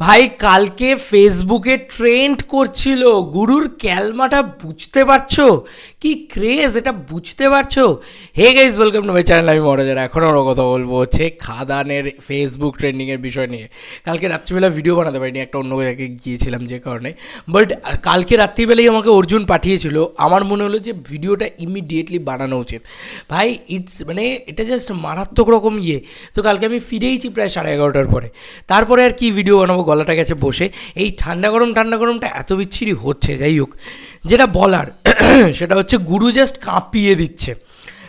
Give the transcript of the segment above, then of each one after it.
ভাই, কালকে ফেসবুকে ট্রেন্ড করছিল। গুরুর ক্যালমাটা বুঝতে পারছ? কি ক্রেজ এটা বুঝতে পারছ? Hey guys welcome to my channel আমি মরজার এখন আমরা কথা বলব হচ্ছে খাদানের ফেসবুক ট্রেন্ডিংয়ের বিষয় নিয়ে। কালকে রাত্রিবেলা ভিডিও বানাতে পারিনি, একটা অন্য জায়গায় গিয়েছিলাম যে কারণে। বাট কালকে রাত্রিবেলাই আমাকে অর্জুন পাঠিয়েছিল। আমার মনে হলো যে ভিডিওটা ইমিডিয়েটলি বানানো উচিত। ভাই ইটস মানে এটা জাস্ট মারাত্মক রকম ইয়ে। তো কালকে আমি ফিরেইছি প্রায় সাড়ে এগারোটার পরে। তারপরে আর কি ভিডিও বানাবো গলাটা গেছে বসে। এই ঠান্ডা গরম, ঠান্ডা গরমটা এত বিচ্ছিরি হচ্ছে, যাই হোক। যেটা বলার, সেটা হচ্ছে গুরু জাস্ট কাঁপিয়ে দিচ্ছে।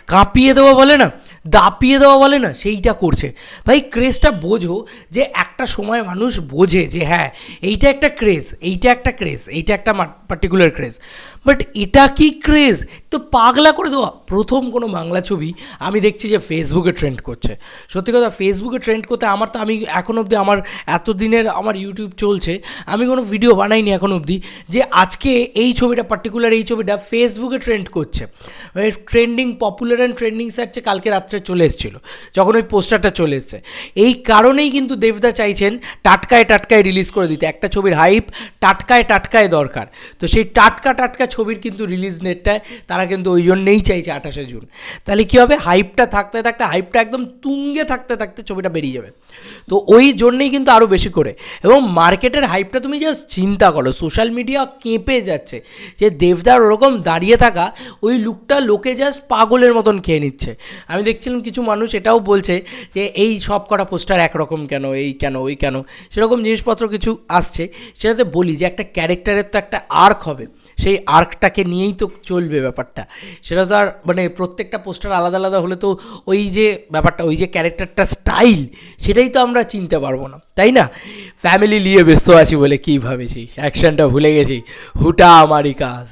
কাঁপিয়ে দেওয়া বলে না, দাপিয়ে দেওয়া বলে না, সেইটা করছে। ভাই ক্রেজটা বোঝো যে একটা সময় মানুষ বোঝে যে হ্যাঁ এইটা একটা ক্রেজ এইটা একটা ক্রেজ এইটা একটা পার্টিকুলার ক্রেজ বাট এটা কি ক্রেজ তো পাগলা করে দেওয়া। প্রথম কোনো বাংলা ছবি আমি দেখছি যে ফেসবুকে ট্রেন্ড করছে। সত্যি কথা ফেসবুকে ট্রেন্ড করতে আমার তো আমি এখন অবধি আমার এতদিনের আমার ইউটিউব চলছে, আমি কোনো ভিডিও বানাইনি এখন অবধি যে আজকে এই ছবিটা পার্টিকুলার এই ছবিটা ফেসবুকে ট্রেন্ড করছে। ট্রেন্ডিং পপুলার অ্যান্ড ট্রেন্ডিং সার্চে কালকে রাত্রে চলে এসেছিল, যখন ওই পোস্টারটা চলে এসছে। এই কারণেই কিন্তু দেবদা চাইছেন টাটকায় টাটকায় রিলিজ করে দিতে। একটা ছবির হাইপ টাটকায় টাটকায় দরকার। তো সেই টাটকা টাটকা ছবির কিন্তু রিলিজ নেটটায় তারা কিন্তু ওই জন্যেই চাইছে আঠাশে জুন। তাহলে কী হবে? হাইপটা থাকতে থাকতে হাইপটা একদম তুঙ্গে থাকতে থাকতে ছবিটা বেরিয়ে যাবে। তো ওই জন্যেই কিন্তু আরও বেশি করে। এবং মার্কেটের হাইপটা তুমি জাস্ট চিন্তা করো সোশ্যাল মিডিয়া কেঁপে যাচ্ছে। যে দেবদার ওরকম দাঁড়িয়ে থাকা, ওই লুকটা লোকে জাস্ট পাগলের মতন খেয়ে নিচ্ছে। আমি দেখছিলাম কিছু মানুষ এটাও বলছে যে, এই সব কটা পোস্টার একরকম কেন? এই কেন? ওই কেন? সেরকম জিনিসপত্র কিছু আসছে। সেটাতে বলি যে, একটা ক্যারেক্টারের তো একটা আর্ক হবে। সেই আর্কটাকে নিয়েই তো চলবে ব্যাপারটা। সেটা তো আর মানে প্রত্যেকটা পোস্টার আলাদা আলাদা হলে তো ওই যে ব্যাপারটা, ওই যে ক্যারেক্টারটা স্টাইল, সেটাই তো আমরা চিনতে পারব না। তাই না? ফ্যামিলি নিয়ে ব্যস্ত আছি বলে কী ভাবেছি? অ্যাকশনটা ভুলে গেছি। হুটা আমারই কাজ।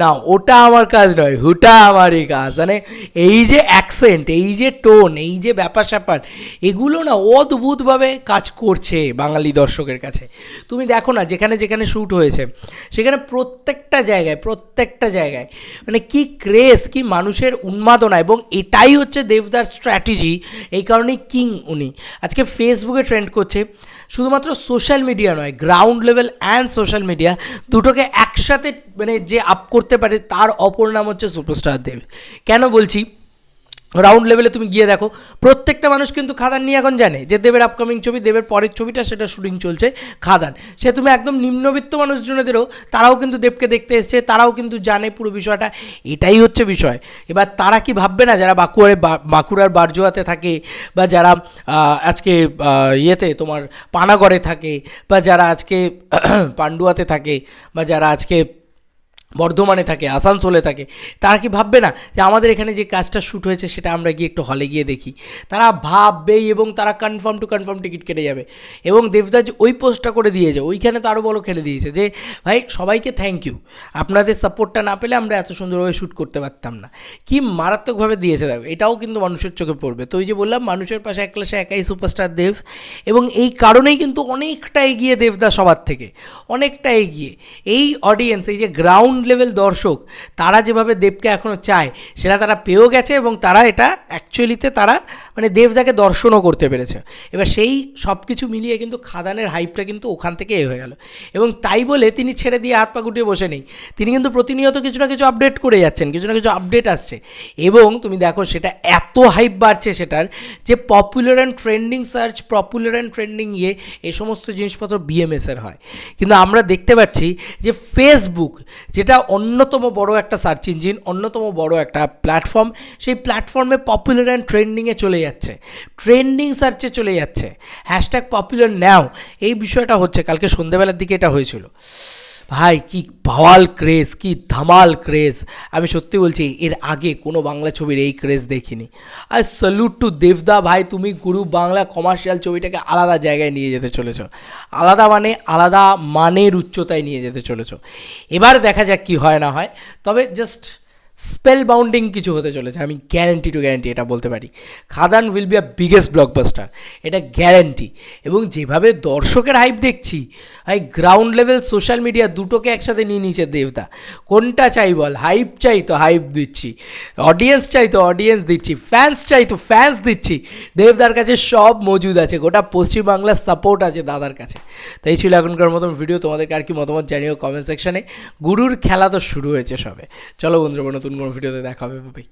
না, ওটা আমার কাজ নয়। হুটা আমারই কাজ। মানে এই যে অ্যাকসেন্ট এই যে টোন এই যে ব্যাপার স্যাপার, এগুলো না অদ্ভুতভাবে কাজ করছে বাঙালি দর্শকের কাছে। তুমি দেখো না, যেখানে যেখানে শ্যুট হয়েছে, সেখানে প্রত্যেকটা জায়গায় প্রত্যেকটা জায়গায় মানে কি ক্রেজ কি মানুষের উন্মাদনা, এবং এটাই হচ্ছে দেবদার স্ট্র্যাটেজি এই কারণেই কিং উনি। আজকে ফেসবুকে ট্রেন্ড করছে শুধুমাত্র সোশ্যাল মিডিয়া নয় ground level and social media দুটোকে একসাথে মানে যে আপ করতে পারে তার অপর নাম হচ্ছে সুপারস্টার দেব। কেন বলছি? রাউন্ড লেভেলে তুমি গিয়ে দেখো। প্রত্যেকটা মানুষ কিন্তু খাদান নিয়ে এখন জানে যে দেবের আপকামিং ছবি, দেবের পরের ছবিটা, সেটা শুটিং চলছে খাদান। সে তুমি একদম নিম্নবিত্ত মানুষজনেদেরও, তারাও কিন্তু দেবকে দেখতে এসছে, তারাও কিন্তু জানে পুরো বিষয়টা। এটাই হচ্ছে বিষয়। এবার তারা কি ভাববে না, যারা বাঁকুড়ায় বাঁকুড়ার বারজোয়াতে থাকে, বা যারা আজকে ইয়েতে তোমার পানাগড়ে থাকে, বা যারা আজকে পান্ডুয়াতে থাকে, বা যারা আজকে বর্ধমানে থাকে, আসানসোলে থাকে। তারা কি ভাববে না যে আমাদের এখানে যে কাজটা শ্যুট হয়েছে সেটা আমরা গিয়ে একটু হলে গিয়ে দেখি? তারা ভাববেই এবং তারা কনফার্ম টু কনফার্ম টিকিট কেটে যাবে। এবং দেবদাস ওই পোস্টটা করে দিয়েছে, ওইখানে তো আরও বলো খেলে দিয়েছে যে, ভাই, সবাইকে থ্যাংক ইউ আপনাদের সাপোর্টটা না পেলে আমরা এত সুন্দরভাবে শ্যুট করতে পারতাম না। কি মারাত্মকভাবে দিয়েছে দেখো, এটাও কিন্তু মানুষের চোখে পড়বে। তো ওই যে বললাম, মানুষের পাশে এক ক্লাসে একাই সুপারস্টার দেব। এবং এই কারণেই কিন্তু অনেকটা এগিয়ে দেবদা সবার থেকে। অনেকটা এগিয়ে। এই অডিয়েন্স এই যে গ্রাউন্ড লেভেল দর্শক, তারা যেভাবে দেবকে এখনও চায়, সেটা তারা পেয়েও গেছে এবং তারা এটা অ্যাকচুয়ালিতে তারা মানে দেবদাকে দর্শনও করতে পেরেছে। এবার সেই সব কিছু মিলিয়ে কিন্তু খাদানের হাইপটা কিন্তু ওখান থেকে এ হয়ে গেল। এবং তাই বলে তিনি ছেড়ে দিয়ে হাত পা গুটিয়ে বসে নেই। তিনি কিন্তু প্রতিনিয়ত কিছু না কিছু আপডেট করে যাচ্ছেন, কিছু না কিছু আপডেট আসছে। এবং তুমি দেখো সেটা এত হাইপ বাড়ছে সেটার যে popular and trending search popular and trending ইয়ে এই সমস্ত জিনিসপত্র বিএমএসের হয়। কিন্তু আমরা দেখতে পাচ্ছি যে ফেসবুক যেটা অন্যতম বড় একটা সার্চ ইঞ্জিন অন্যতম বড় একটা প্ল্যাটফর্ম সেই প্ল্যাটফর্মে পপুলার অ্যান্ড ট্রেন্ডিংয়ে চলে যাচ্ছে। ট্রেন্ডিং সার্চে চলে যাচ্ছে। হ্যাশট্যাগ পপুলার নাও এই বিষয়টা হচ্ছে, কালকে সন্ধ্যেবেলার দিকে এটা হয়েছিল। ভাই, কি ভাওয়াল ক্রেজ, কি ধামাল ক্রেজ। আমি সত্যি বলছি, এর আগে কোনো বাংলা ছবির এই ক্রেজ দেখিনি। আর স্যালুট টু দেবদা ভাই, তুমি গুরু বাংলা কমার্শিয়াল ছবিটাকে আলাদা জায়গায় নিয়ে যেতে চলেছ। আলাদা মানে আলাদা মানের উচ্চতায় নিয়ে যেতে চলেছ। এবার দেখা যাক কি হয় না হয়। তবে জাস্ট স্পেল বাউন্ডিং কিছু হতে চলেছে, আমি গ্যারেন্টি টু গ্যারেন্টি এটা বলতে পারি। Khadaan will be a biggest blockbuster এটা গ্যারেন্টি এবং যেভাবে দর্শকের হাইপ দেখছি high ground level social media দুটোকে একসাথে নিয়ে নিয়েছে দেবদা। কোনটা চাই বল? হাইপ চাই তো হাইপ দিচ্ছি। অডিয়েন্স চাই তো অডিয়েন্স দিচ্ছি। ফ্যান্স চাই তো ফ্যান্স দিচ্ছি। দেবদার কাছে সব মজুদ আছে, গোটা পশ্চিমবাংলার সাপোর্ট আছে দাদার কাছে। তো এই ছিল এখনকার মতন ভিডিও তোমাদেরকে আর কি মতামত জানিও কমেন্ট সেকশনে গুরুর খেলা তো শুরু হয়েছে সবে। চলো বন্ধুরা নতুন কোনো ভিডিওতে দেখা হবে ভাই